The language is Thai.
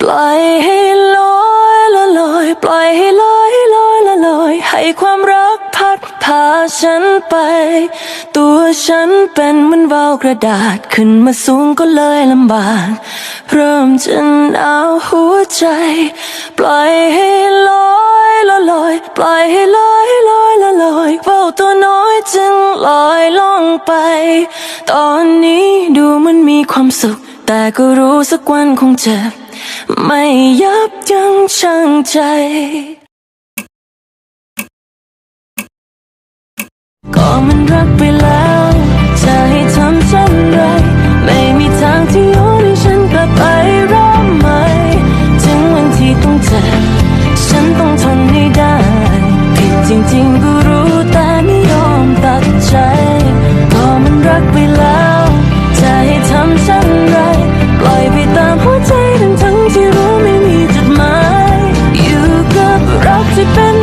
ปล่อยให้ลอยละลอย ปล่อยให้ลอยลอยละลอย ให้ความรักพัดพาฉันไป ตัวฉันเป็นเหมือนวาวกระดาษขึ้นมาสูงก็เลยลำบาก เริ่มจะหนาวหัวใจ ปล่อยให้ลอยละลอย ปล่อยให้ลอยลอยละลอยว่าวตัวน้อยจึงลอยล่องไป ตอนนี้ดูมันมีความสุข แต่ก็รู้สักวันคงเจ็บ ไม่ยับยั้งชั่งใจ ก็มันรักไปแล้ว C'est pas...